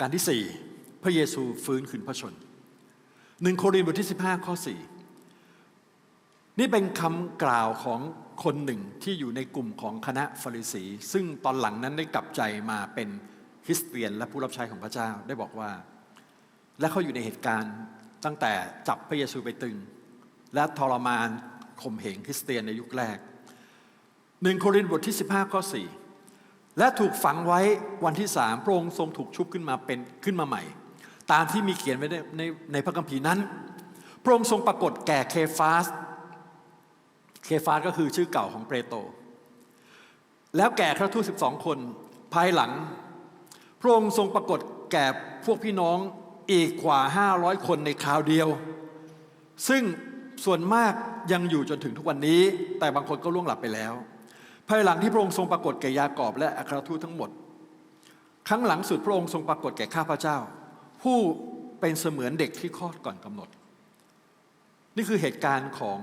การที่สี่พระเยซูฟื้นคืนพระชนหนึ่งโครินธ์บทที่ 15 ข้อ 4 นี่เป็นคำกล่าวของคนหนึ่งที่อยู่ในกลุ่มของคณะฟาริสี ซึ่งตอนหลังนั้นได้กลับใจมาเป็นคริสเตียนและผู้รับใช้ของพระเจ้าได้บอกว่า และเขาอยู่ในเหตุการณ์ตั้งแต่จับพระเยซูไปตึง และทรมานข่มเหงคริสเตียนในยุคแรกหนึ่งโครินธ์บทที่ 15 ข้อ 4 และถูกฝังไว้วันที่สามพระองค์ทรงถูกชุบขึ้นมาเป็นขึ้นมาใหม่ ตามที่มีเขียนไว้ในในในพระคัมภีร์นั้น พระองค์ทรงปรากฏแก่เคฟาส เคฟาสก็คือชื่อเก่าของเปโตรแล้วแก่พระทูต12คน ภายหลัง พระองค์ทรงปรากฏแก่พวกพี่น้องอีกกว่า 500 คนในคราวเดียว ซึ่งส่วนมากยังอยู่จนถึงทุกวันนี้ แต่บางคนก็ล่วงหลับไปแล้ว ภายหลังที่พระองค์ทรงปรากฏแก่ยากอบและอัครทูตทั้งหมด ครั้งหลังสุดพระองค์ทรงปรากฏแก่ข้าพเจ้า ผู้เป็นเสมือนเด็กที่คลอดก่อนกำหนด นี่คือเหตุการณ์ของ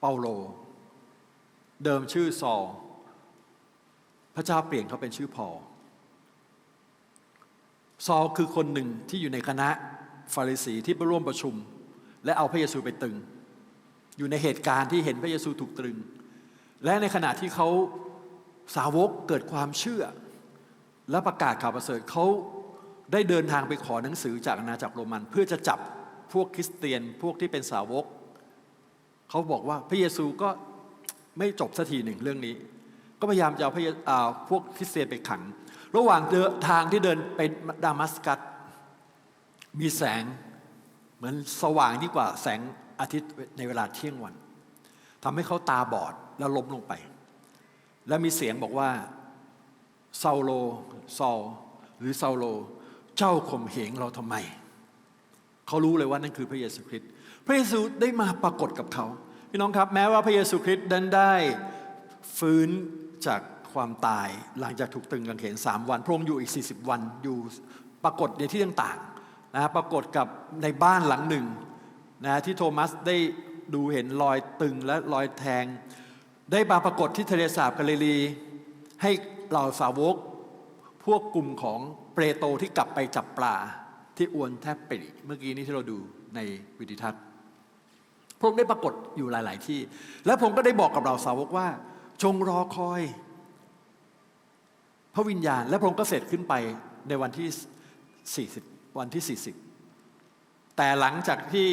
เปาโล เดิมชื่อซอลพระเจ้าเปลี่ยนเขาเป็นชื่อพอลซอลคือคนหนึ่งที่อยู่ในคณะฟาริสีที่ไปร่วมประชุม และเอาพระเยซูไปตึง อยู่ในเหตุการณ์ที่เห็นพระเยซูถูกตรึง และในขณะที่เขาสาวกเกิดความเชื่อ และประกาศข่าวประเสริฐเขาได้เดินทางไปขอหนังสือจากอาณาจักรโรมัน เพื่อจะจับพวกคริสเตียนพวกที่เป็นสาวก เขาบอกว่าพระเยซูก็ไม่จบสักทีหนึ่งเรื่องนี้ ก็พยายามจะเอาพระเยอ่าพวกคริสเตียนไปขัง ระหว่างเดทางที่เดินไปดามัสกัสมีแสงเหมือนสว่างยิ่งกว่าแสงอาทิตย์ในเวลาเที่ยงวัน ทำให้เขาตาบอดแล้วล้มลงไป แล้วมีเสียงบอกว่าซาโลซอลหรือซาโล เจ้าข่มเหงเราทำไม เขารู้เลยว่านั่นคือพระเยซูคริสต์พระเยซูได้มาปรากฏกับเขา พี่น้องครับ แม้ว่าพระเยซูคริสต์นั้นได้ฟื้นจากความตายหลังจากถูกตึงกางเขนสามวัน พระองค์อยู่อีก 40 วันอยู่ปรากฏในที่ต่างๆนะปรากฏกับในบ้านหลังหนึ่งนะที่โทมัสได้ ดูเห็นรอยตึงและรอยแทง ได้มาปรากฏที่ทะเลสาบกาลิลี ให้เหล่าสาวก พวกกลุ่มของเปรโตที่กลับไปจับปลาที่อวนแทบปริเมื่อกี้นี้ที่เราดูในวิดิทัศน์พระองค์ได้ปรากฏอยู่หลาย ๆ ที่ และผมก็ได้บอกกับเราสาวกว่า จงรอคอย พระวิญญาณ และพระองค์ก็เสร็จขึ้นไปในวันที่ 40 วันที่ 40 แต่หลังจากที่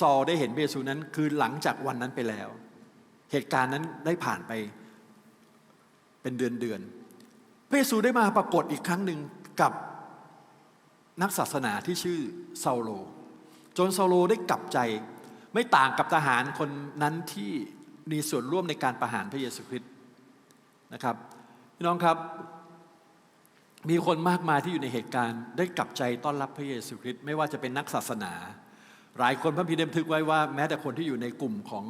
ซอลได้เห็นพระเยซูนั้น คือหลังจากวันนั้นไปแล้ว เหตุการณ์นั้นได้ผ่านไปเป็นเดือนเดือนพระเยซูได้มาปรากฏอีกครั้งหนึ่งกับนักศาสนาที่ชื่อซาโล จนซาโลได้กลับใจไม่ต่างกับทหารคนนั้นที่มีส่วนร่วมในการประหารพระเยซูคริสต์นะครับพี่น้องครับมีคนมากมายที่อยู่ในเหตุการณ์ ได้กลับใจต้อนรับพระเยซูคริสต์ไม่ว่าจะเป็นนักศาสนา หลายคนพระพีได้บันทึกไว้ว่าแม้แต่คนที่อยู่ในกลุ่มของ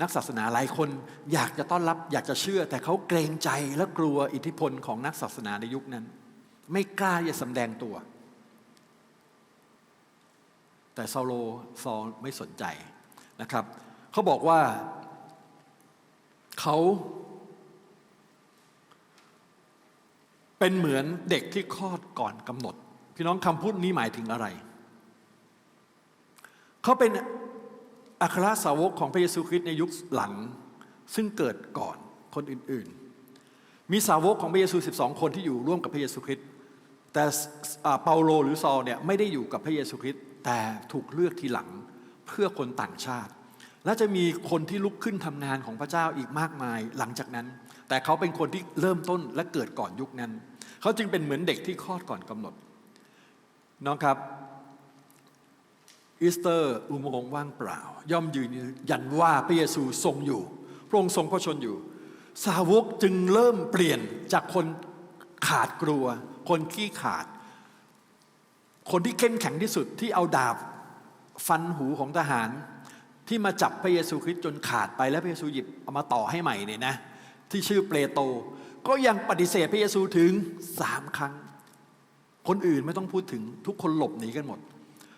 นักศาสนาหลายคนอยากจะต้อนรับอยากจะเชื่อ แต่เขาเกรงใจและกลัวอิทธิพลของนักศาสนาในยุคนั้น ไม่กล้าจะสำแดงตัว แต่ซาโลซอลไม่สนใจนะครับเขาบอกว่าเขาเป็นเหมือนเด็กที่คลอดก่อนกำหนด พี่น้องคำพูดนี้หมายถึงอะไร เขาเป็นอัครสาวกของพระเยซูคริสต์ในยุคหลัง ซึ่งเกิดก่อนคนอื่นๆ มีสาวกของพระเยซู 12 คนที่อยู่ร่วมกับพระเยซูคริสต์แต่เปาโลหรือซอลเนี่ยไม่ได้อยู่กับพระเยซูคริสต์แต่ถูกเลือกทีหลังเพื่อคนต่างชาติ และจะมีคนที่ลุกขึ้นทำงานของพระเจ้าอีกมากมายหลังจากนั้น แต่เขาเป็นคนที่เริ่มต้นและเกิดก่อนยุคนั้น เขาจึงเป็นเหมือนเด็กที่คลอดก่อนกำหนดน้องครับ อีสเตอร์อุโมงค์ว่างเปล่า ย่อมยืนยันว่าพระเยซูทรงอยู่ พระองค์ทรงพระชนอยู่ สาวกจึงเริ่มเปลี่ยนจากคนขาดกลัว คนขี้ขาด คนที่เข้มแข็งที่สุดที่เอาดาบฟันหูของทหาร ที่มาจับพระเยซูคริสต์จนขาดไปแล้วพระเยซูหยิบเอามาต่อให้ใหม่เนี่ยนะ ที่ชื่อเปโตรก็ยังปฏิเสธพระเยซูถึงสามครั้ง คนอื่นไม่ต้องพูดถึงทุกคนหลบหนีกันหมด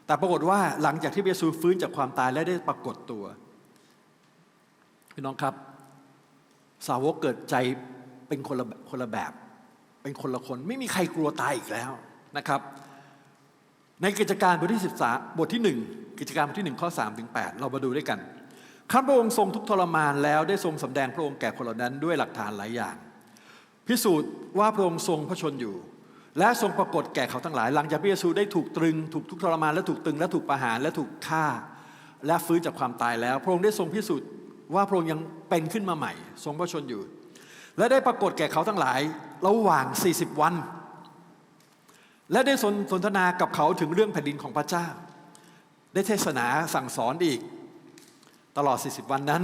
แต่ปรากฏว่าหลังจากที่พระเยซูฟื้นจากความตายและได้ปรากฏตัวพี่น้องครับ สาวกเกิดใจเป็นคนละคนละแบบ เป็นคนละคน ไม่มีใครกลัวตายอีกแล้วนะครับ ในกิจการบทที่13บทที่ 1 กิจการบทที่ 1 ข้อ3ถึง8เรามาดูด้วยกันข้าพระองค์ทรงทุกทรมานแล้วได้ทรงสำแดงพระองค์แก่คนเหล่านั้นด้วยหลักฐานหลายอย่าง พิสูจน์ว่าพระองค์ทรงพระชนอยู่ และทรงปรากฏแก่เขาทั้งหลาย หลังจากพระเยซูได้ถูกตรึง ถูกทุกข์ทรมานและถูกตรึงและถูกประหารและถูกฆ่า และฟื้นจากความตายแล้ว พระองค์ได้ทรงพิสูจน์ว่าพระองค์ยังเป็นขึ้นมาใหม่ ทรงพระชนอยู่ และได้ปรากฏแก่เขาทั้งหลายระหว่าง 40 วัน และได้สนสนทนากับเขาถึงเรื่องแผ่นดินของพระเจ้า ได้เทศนาสั่งสอนอีก ตลอด 40 วันนั้น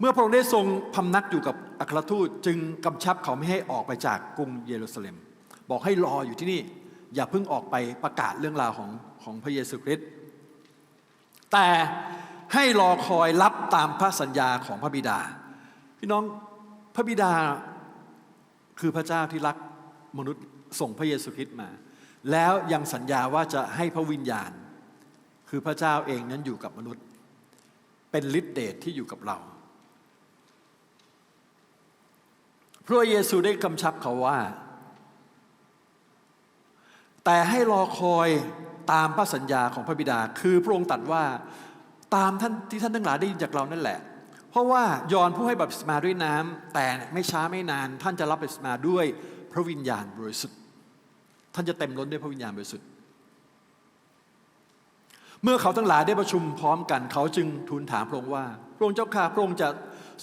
เมื่อพระองค์ได้ทรงพำนักอยู่กับอัครทูตจึงกำชับเขาไม่ให้ออกไปจากกรุงเยรูซาเล็ม บอกให้รออยู่ที่นี่ อย่าเพิ่งออกไปประกาศเรื่องราวของของพระเยซูคริสต์แต่ให้รอคอยรับตามพระสัญญาของพระบิดา พี่น้องพระบิดาคือพระเจ้าที่รักมนุษย์ส่งพระเยซูคริสต์มา แล้วยังสัญญาว่าจะให้พระวิญญาณ คือพระเจ้าเองนั้นอยู่กับมนุษย์ เป็นฤทธิเดชที่อยู่กับเราพระเยซูได้กำชับเขาว่า แต่ให้รอคอยตามพระสัญญาของพระบิดา คือพระองค์ตรัดว่าตามท่านที่ท่านทั้งหลายได้ยินจากเรานั่นแหละ เพราะว่ายอนผู้ให้บัพติศมาด้วยน้ำแต่ไม่ช้าไม่นานท่านจะรับบัพติศมาด้วยพระวิญญาณบริสุทธิ์ ท่านจะเต็มล้นด้วยพระวิญญาณบริสุทธิ์ เมื่อเขาทั้งหลายได้ประชุมพร้อมกัน เขาจึงทูลถามพระองค์ว่าพระองค์เจ้าข้าพระองค์จะ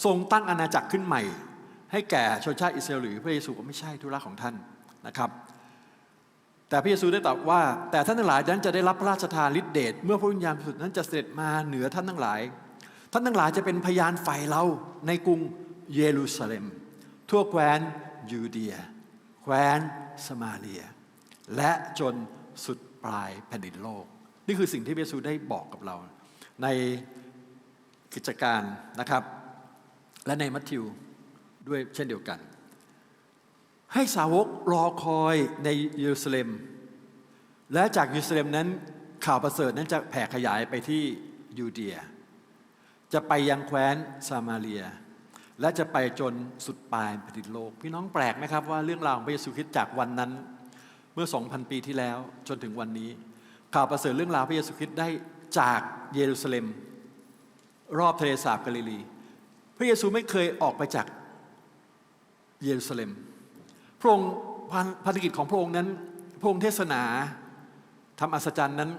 ทรงตั้งอาณาจักรขึ้นใหม่ ให้แก่ชนชาติอิสราเอลหรือพระเยซูก็ไม่ใช่ธุระของท่านนะครับ แต่พระเยซูได้ตรัสว่า แต่ท่านทั้งหลายนั้นจะได้รับพระราชทานฤทธิเดชเมื่อพระวิญญาณบริสุทธิ์นั้นจะเสด็จมาเหนือท่านทั้งหลาย ท่านทั้งหลายจะเป็นพยานฝ่ายเราในกรุงเยรูซาเล็ม ทั่วแคว้นยูเดีย แคว้นสมาเลีย และจนสุดปลายแผ่นดินโลก นี่คือสิ่งที่พระเยซูได้บอกกับเรา ในกิจการนะครับ และในมัทธิวด้วยเช่นเดียวกัน ให้สาวกรอคอยในเยรูซาเล็ม และจากเยรูซาเล็มนั้นข่าวประเสริฐนั้นจะแผ่ขยายไปที่ยูเดีย จะไปยังแคว้นซามาเรีย และจะไปจนสุดปลายแผ่นดินโลก พี่น้องแปลกไหมครับว่าเรื่องราวของพระเยซูคริสต์จากวันนั้น เมื่อ 2,000 ปีที่แล้วจนถึงวันนี้ ข่าวประเสริฐเรื่องราวพระเยซูคริสต์ได้จากเยรูซาเล็ม รอบทะเลสาบกาลิลี พระเยซูไม่เคยออกไปจากเยรูซาเล็ม พระองค์ภารกิจของพระองค์นั้น พระองค์เทศนาทำอัศจรรย์นั้น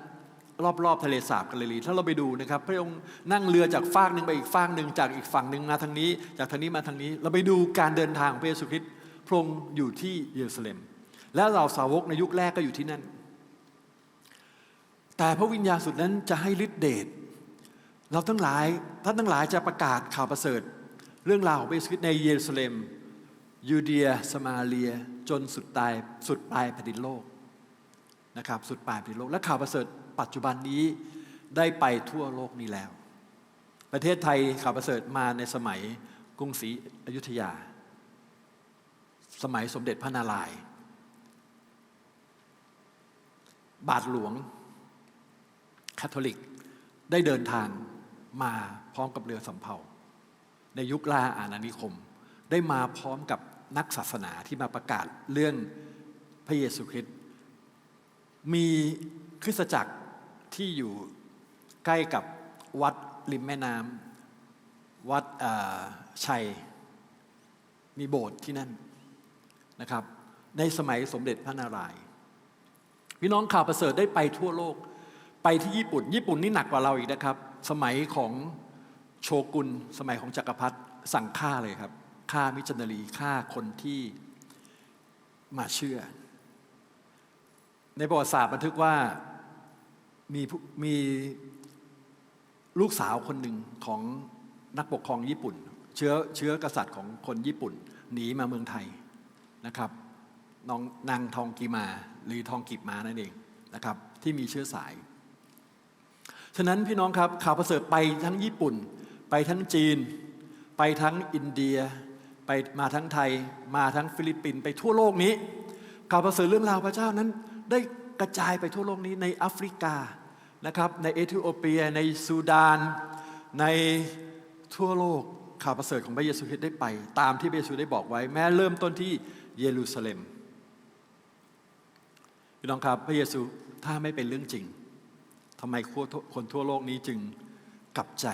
รอบๆทะเลสาบกาลิลีถ้าเราไปดูนะครับ พระองค์นั่งเรือจากฟากหนึ่งไปอีกฟากหนึ่งจากอีกฝั่งหนึ่งมาทางนี้ จากทางนี้มาทางนี้ เราไปดูการเดินทางของพระเยซูคริสต์พระองค์อยู่ที่เยรูซาเล็ม และเราสาวกในยุคแรกก็อยู่ที่นั่น แต่พระวิญญาณสุดนั้นจะให้ฤทธิเดชเราทั้งหลายท่านทั้งหลายจะประกาศข่าวประเสริฐ เรื่องราวของพระเยซูคริสต์ในเยรูซาเล็ม ยูเดียสมาเลียจนสุดตายสุดปลายแผ่นดินโลกนะครับสุดปลายแผ่นดินโลก และข่าวประเสริฐปัจจุบันนี้ได้ไปทั่วโลกนี้แล้ว ประเทศไทยข่าวประเสริฐมาในสมัยกรุงศรีอยุธยา สมัยสมเด็จพระนารายณ์บาทหลวงคาทอลิกได้เดินทางมาพร้อมกับเรือสำเภาในยุคล่าอาณานิคม ได้มาพร้อมกับ นักศาสนาที่มาประกาศเรื่องพระเยซูคริสต์มีคริสตจักรที่อยู่ใกล้กับวัดริมแม่น้ำวัดชัย มีโบสถ์ที่นั่นนะครับ ในสมัยสมเด็จพระนารายณ์พี่น้องข่าวประเสริฐได้ไปทั่วโลก ไปที่ญี่ปุ่น ญี่ปุ่นนี่หนักกว่าเราอีกนะครับ สมัยของโชกุนสมัยของจักรพรรดิสั่งฆ่าเลยครับ ฆ่ามิชนารีฆ่าคนที่มาเชื่อ ในประวัติศาสตร์บันทึกว่ามีมีลูกสาวคนหนึ่งของนักปกครองญี่ปุ่น เชื้อเชื้อกษัตริย์ของคนญี่ปุ่น หนีมาเมืองไทยนะครับน้องนางทองกีมาหรือทองกิบมานั่นเองนะครับ ที่มีเชื้อสาย ฉะนั้นพี่น้องครับข่าวประเสริฐไปทั้งญี่ปุ่น ไปทั้งจีน ไปทั้งอินเดีย ไปมาทั้งไทยมาทั้งฟิลิปปินส์ไปทั่วโลกนี้ข่าวประเสริฐเรื่องราวพระเจ้านั้น ได้กระจายไปทั่วโลกนี้ในแอฟริกานะครับในเอธิโอเปียในซูดาน ในทั่วโลกข่าวประเสริฐของพระเยซูคริสต์ได้ไป ตามที่พระเยซูได้บอกไว้ แม้เริ่มต้นที่เยรูซาเล็มพี่น้องครับพระเยซูถ้าไม่เป็นเรื่องจริงทำไมคนทั่วโลกนี้จึงกลับใจ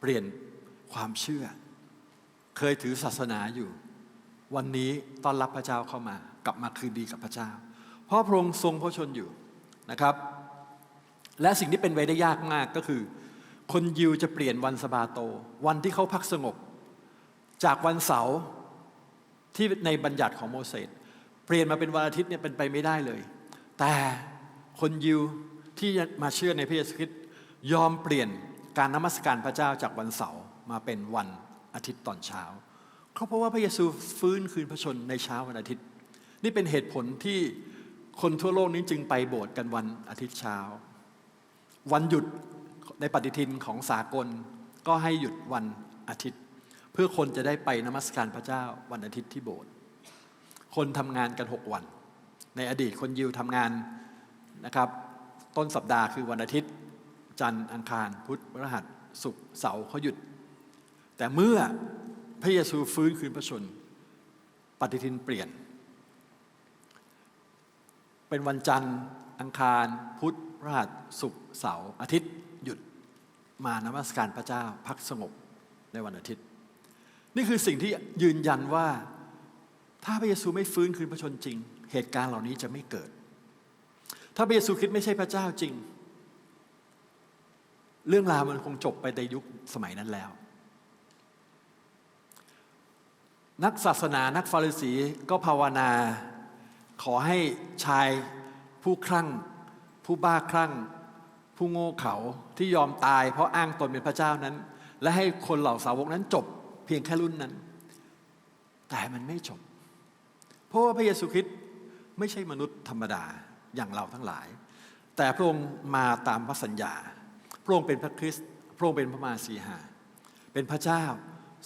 เปลี่ยนความเชื่อ เคยถือศาสนาอยู่ วันนี้ต้อนรับพระเจ้าเข้ามากลับมาคืนดีกับพระเจ้า เพราะพระองค์ทรงพระชนอยู่นะครับ และสิ่งที่เป็นไปได้ยากมากก็คือ คนยิวจะเปลี่ยนวันสบาโต วันที่เขาพักสงบ จากวันเสาร์ที่ในบัญญัติของโมเสสเปลี่ยนมาเป็นวันอาทิตย์เนี่ยเป็นไปไม่ได้เลย แต่คนยิวที่มาเชื่อในพระเยซูคริสต์ยอมเปลี่ยนการนมัสการพระเจ้าจากวันเสาร์มาเป็นวัน อาทิตย์ตอนเช้าเขาเพราะว่าพระเยซูฟื้นคืนพระชนในเช้าวันอาทิตย์ นี่เป็นเหตุผลที่คนทั่วโลกนี้จึงไปโบสถ์กันวันอาทิตย์เช้า วันหยุดในปฏิทินของสากลก็ให้หยุดวันอาทิตย์ เพื่อคนจะได้ไปนมัสการพระเจ้าวันอาทิตย์ที่โบสถ์คนทำงานกันหกวัน ในอดีตคนยิวทำงานนะครับ ต้นสัปดาห์คือวันอาทิตย์ จันทร์อังคาร พุธพฤหัสศุกร์เสาร์เขาหยุด แต่เมื่อพระเยซูฟื้นคืนพระชน ปฏิทินเปลี่ยน เป็นวันจันทร์ อังคาร พุธพฤหัสศุกร์เสาร์อาทิตย์หยุดมานมัสการพระเจ้าพักสงบในวันอาทิตย์ นี่คือสิ่งที่ยืนยันว่าถ้าพระเยซูไม่ฟื้นคืนพระชนจริง เหตุการณ์เหล่านี้จะไม่เกิด ถ้าพระเยซูคริสต์ไม่ใช่พระเจ้าจริง เรื่องราวมันคงจบไปในยุคสมัยนั้นแล้ว นักศาสนานักฟาริสีก็ภาวนา ขอให้ชายผู้คลั่ง ผู้บ้าคลั่ง ผู้โง่เขาที่ยอมตายเพราะอ้างตนเป็นพระเจ้านั้น และให้คนเหล่าสาวกนั้นจบเพียงแค่รุ่นนั้น แต่มันไม่จบ เพราะว่าพระเยซูคริสต์ไม่ใช่มนุษย์ธรรมดาอย่างเราทั้งหลาย แต่พระองค์มาตามพระสัญญา พระองค์เป็นพระคริสต์พระองค์เป็นพระมาสีหาเป็นพระเจ้า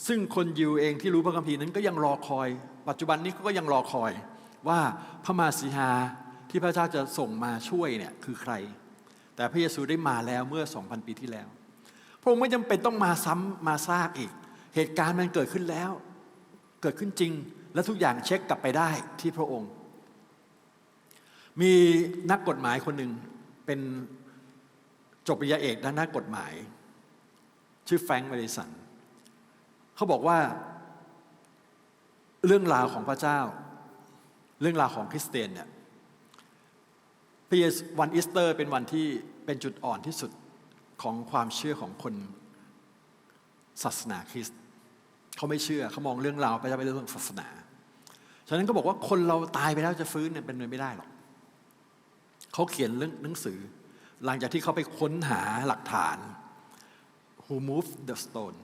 ซึ่งคนยิวเองที่รู้พระคัมภีร์นั้นก็ยังรอคอย ปัจจุบันนี้ก็ยังรอคอยว่าพระมาสีหาที่พระเจ้าจะส่งมาช่วยเนี่ยคือใคร แต่พระเยซูได้มาแล้วเมื่อ 2,000 ปีที่แล้ว พระองค์ไม่จำเป็นต้องมาซ้ำมาซากอีก เหตุการณ์มันเกิดขึ้นแล้ว เกิดขึ้นจริง และทุกอย่างเช็คกลับไปได้ที่พระองค์ มีนักกฎหมายคนหนึ่งเป็นจบปริญญาเอกด้านนักกฎหมาย ชื่อแฟรงค์เมดิสันเขาบอกว่า เรื่องราวของพระเจ้า เรื่องราวของคริสเตียนเนี่ยพระเยซูวันอีสเตอร์เป็นวันที่เป็นจุดอ่อนที่สุดของความเชื่อของคนศาสนาคริสต์เขาไม่เชื่อเขามองเรื่องราวพระเจ้าเป็นเรื่องศาสนา ฉะนั้นก็บอกว่าคนเราตายไปแล้วจะฟื้นเนี่ยเป็นไปไม่ได้หรอกเขาเขียนเรื่องหนังสือ หลังจากที่เขาไปค้นหาหลักฐาน who moved the stone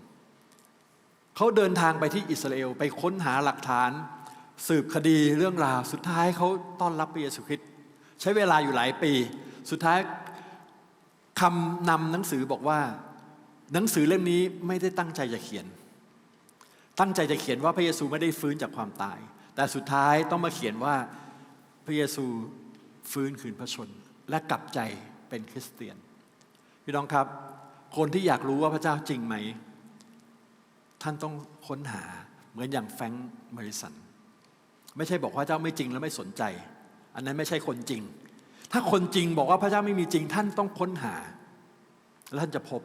เขาเดินทางไปที่อิสราเอลไปค้นหาหลักฐาน สืบคดีเรื่องราว สุดท้ายเขาต้อนรับพระเยซูคริสต์ใช้เวลาอยู่หลายปี สุดท้ายคำนำหนังสือบอกว่า หนังสือเล่มนี้ไม่ได้ตั้งใจจะเขียน ตั้งใจจะเขียนว่าพระเยซูไม่ได้ฟื้นจากความตาย แต่สุดท้ายต้องมาเขียนว่าพระเยซูฟื้นคืนพระชน และกลับใจเป็นคริสเตียน พี่น้องครับ คนที่อยากรู้ว่าพระเจ้าจริงไหม ท่านต้องค้นหาเหมือนอย่างแฟรงค์มาริสัน ไม่ใช่บอกว่าพระเจ้าไม่จริงแล้วไม่สนใจ อันนั้นไม่ใช่คนจริง ถ้าคนจริงบอกว่าพระเจ้าไม่มีจริง ท่านต้องค้นหา แล้วท่านจะพบ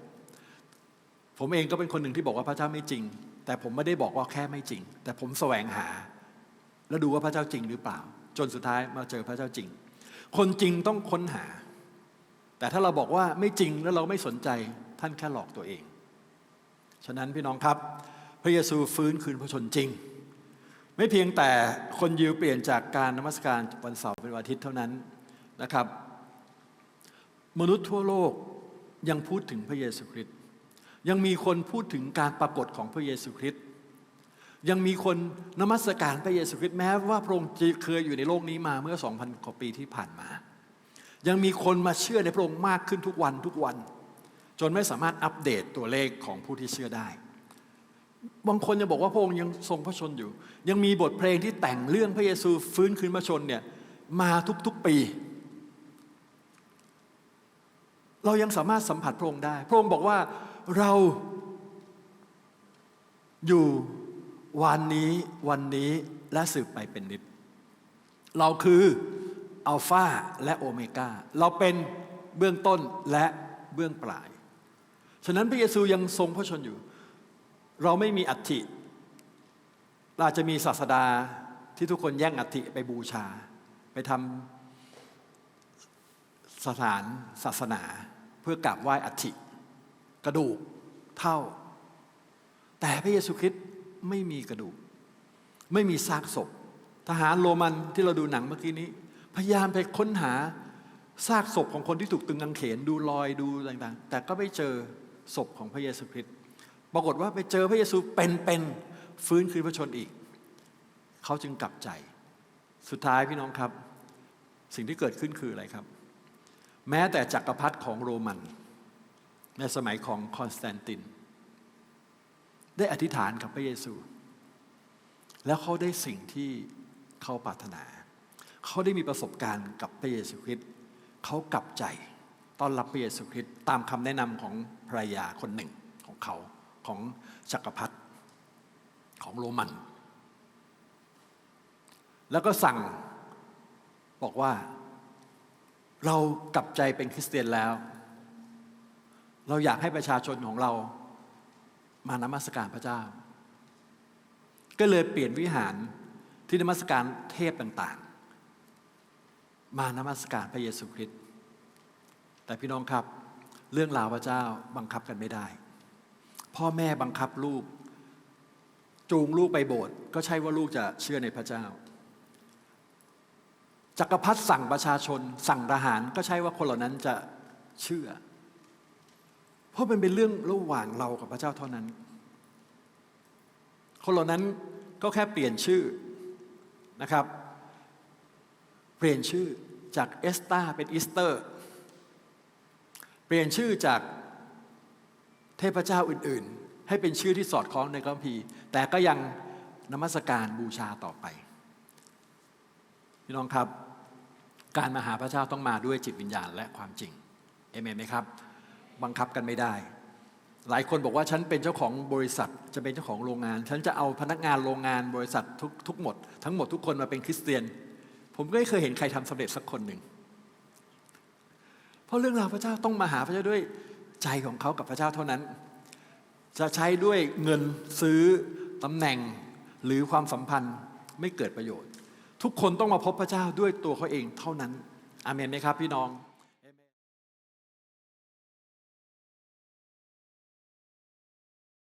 ผมเองก็เป็นคนหนึ่งที่บอกว่าพระเจ้าไม่จริง แต่ผมไม่ได้บอกว่าแค่ไม่จริง แต่ผมแสวงหา แล้วดูว่าพระเจ้าจริงหรือเปล่า จนสุดท้ายมาเจอพระเจ้าจริง คนจริงต้องค้นหา แต่ถ้าเราบอกว่าไม่จริงแล้วเราไม่สนใจ ท่านแค่หลอกตัวเอง ฉะนั้นพี่น้องครับ พระเยซูฟื้นคืนพระชนจริง ไม่เพียงแต่คนยิวเปลี่ยนจากการนมัสการวันเสาร์เป็นวันอาทิตย์เท่านั้นนะครับ มนุษย์ทั่วโลกยังพูดถึงพระเยซูคริสต์ยังมีคนพูดถึงการปรากฏของพระเยซูคริสต์ยังมีคนนมัสการพระเยซูคริสต์แม้ว่าพระองค์เคยอยู่ในโลกนี้มาเมื่อ 2,000 กว่าปีที่ผ่านมา ยังมีคนมาเชื่อในพระองค์มากขึ้นทุกวันทุกวัน จนไม่สามารถอัปเดตตัวเลขของผู้ที่เชื่อได้ บางคนยังบอกว่าพระองค์ยังทรงพระชนอยู่ ยังมีบทเพลงที่แต่งเรื่องพระเยซูฟื้นคืนพระชนเนี่ยมาทุกๆปี เรายังสามารถสัมผัสพระองค์ได้ พระองค์บอกว่าเราอยู่วันนี้วันนี้และสืบไปเป็นนิด เราคืออัลฟาและโอเมกาเราเป็นเบื้องต้นและเบื้องปลาย ฉะนั้นพระเยซูยังทรงพระชนอยู่ เราไม่มีอัฐิเราจะมีศาสดาที่ทุกคนแย่งอัฐิไปบูชา ไปทำสถานศาสนา เพื่อกราบไหว้อัฐิกระดูกเท่า แต่พระเยซูคริสต์ไม่มีกระดูก ไม่มีซากศพ ทหารโรมันที่เราดูหนังเมื่อกี้นี้ พยายามไปค้นหาซากศพของคนที่ถูกตึงกางเขนดูรอยดูต่างๆ แต่ก็ไม่เจอ ศพของพระเยซูคริสต์ปรากฏว่าไปเจอพระเยซูเป็นๆฟื้นคืนพระชนอีก เขาจึงกลับใจ สุดท้ายพี่น้องครับ สิ่งที่เกิดขึ้นคืออะไรครับ แม้แต่จักรพรรดิของโรมัน ในสมัยของคอนสแตนติน ได้อธิษฐานกับพระเยซู แล้วเขาได้สิ่งที่เขาปรารถนา เขาได้มีประสบการณ์กับพระเยซูคริสต์เขากลับใจต้อนรับพระเยซูคริสต์ตามคำแนะนำของ ภรรยาคนหนึ่งของเขาของจักรพรรดิของโรมัน แล้วก็สั่งบอกว่าเรากลับใจเป็นคริสเตียนแล้ว เราอยากให้ประชาชนของเรามานมัสการพระเจ้า ก็เลยเปลี่ยนวิหารที่นมัสการเทพต่างๆ มานมัสการพระเยซูคริสต์แต่พี่น้องครับ เรื่องราวพระเจ้าบังคับกันไม่ได้ พ่อแม่บังคับลูก จูงลูกไปโบสถ์ก็ใช่ว่าลูกจะเชื่อในพระเจ้า จักรพรรดิสั่งประชาชน สั่งทหารก็ใช่ว่าคนเหล่านั้นจะเชื่อ เพราะมันเป็นเรื่องระหว่างเรากับพระเจ้าเท่านั้น คนเหล่านั้นก็แค่เปลี่ยนชื่อนะครับ เปลี่ยนชื่อจากเอสตาเป็นอีสเตอร์ เปลี่ยนชื่อจากเทพเจ้าอื่นๆ ให้เป็นชื่อที่สอดคล้องในคัมภีร์ แต่ก็ยังนมัสการบูชาต่อไป พี่น้องครับ การมาหาพระเจ้าต้องมาด้วยจิตวิญญาณและความจริงเอเมนไหมครับ บังคับกันไม่ได้ หลายคนบอกว่าฉันเป็นเจ้าของบริษัท จะเป็นเจ้าของโรงงาน ฉันจะเอาพนักงานโรงงานบริษัททุกทุกหมด ทั้งหมดทุกคนมาเป็นคริสเตียน ผมก็ไม่เคยเห็นใครทำสำเร็จสักคนหนึ่ง เพราะเรื่องราวพระเจ้าต้องมาหาพระเจ้าด้วยใจของเขากับพระเจ้าเท่านั้น จะใช้ด้วยเงินซื้อตำแหน่งหรือความสัมพันธ์ไม่เกิดประโยชน์ ทุกคนต้องมาพบพระเจ้าด้วยตัวเขาเองเท่านั้น อาเมนไหมครับพี่น้อง